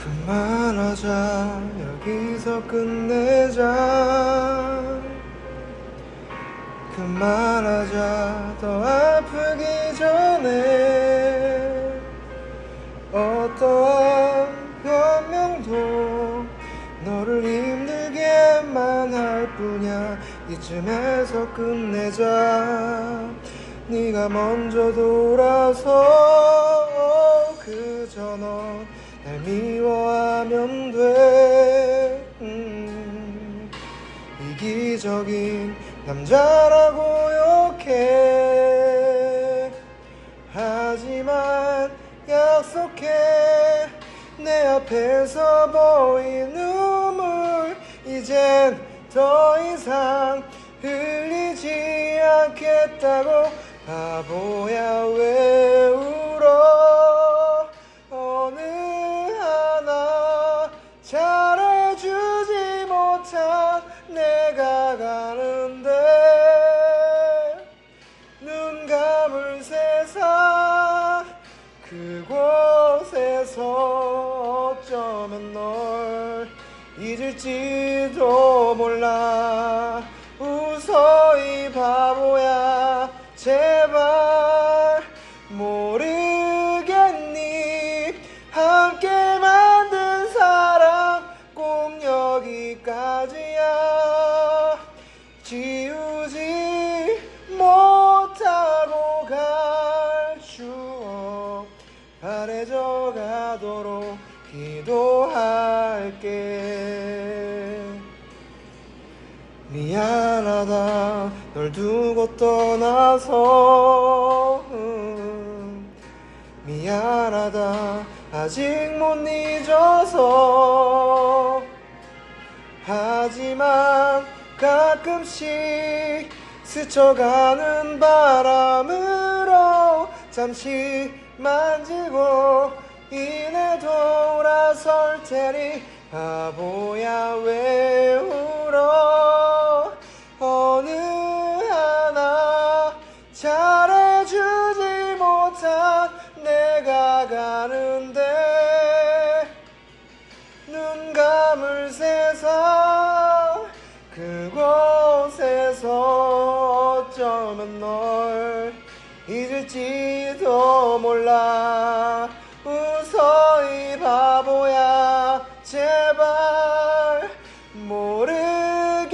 그만하자. 여기서 끝내자. 그만하자. 더 아프기 전에. 어떠한 변명도 너를 힘들게만 할 뿐이야. 이쯤에서 끝내자. 네가 먼저 돌아서 그저 넌 날 미워하면 돼. 음, 이기적인 남자라고 욕해. 하지만 약속해. 내 앞에서 보인 눈물 이젠 더 이상 흘리지 않겠다고. 바보야 왜 울 어쩌면 널 잊을지도 몰라 바래져 가도록 기도할게. 미안하다 널 두고 떠나서. 음, 미안하다 아직 못 잊어서. 하지만 가끔씩 스쳐가는 바람으로 잠시 만지고 이내 돌아설 테니 바보야 왜 울어? 어느 하나 잘해주지 못한 내가 가는데 눈 감을 세상 그곳에서 어쩌면 널 잊을지도 몰라. 웃어 이 바보야 제발. 모르겠니?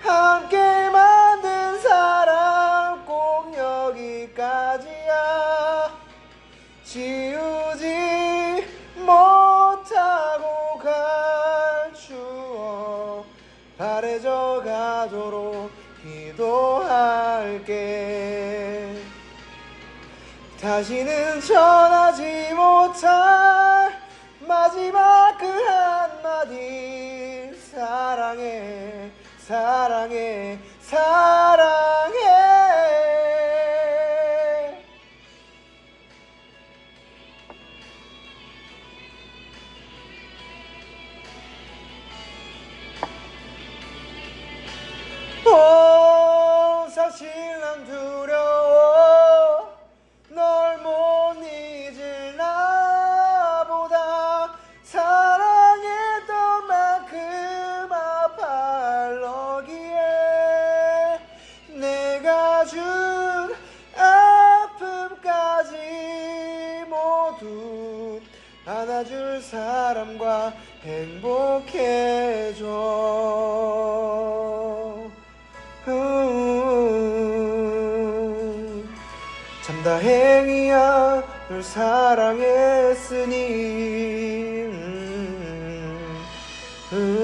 함께 만든 사랑 꼭 여기까지야. 지우지 못하고 갈 추억. 바래져 가도록 기도할게 다시는 전하지 못할 모두 안아줄 사람과 행복해져 음, 참 다행이야 널 사랑했으니 음, 음.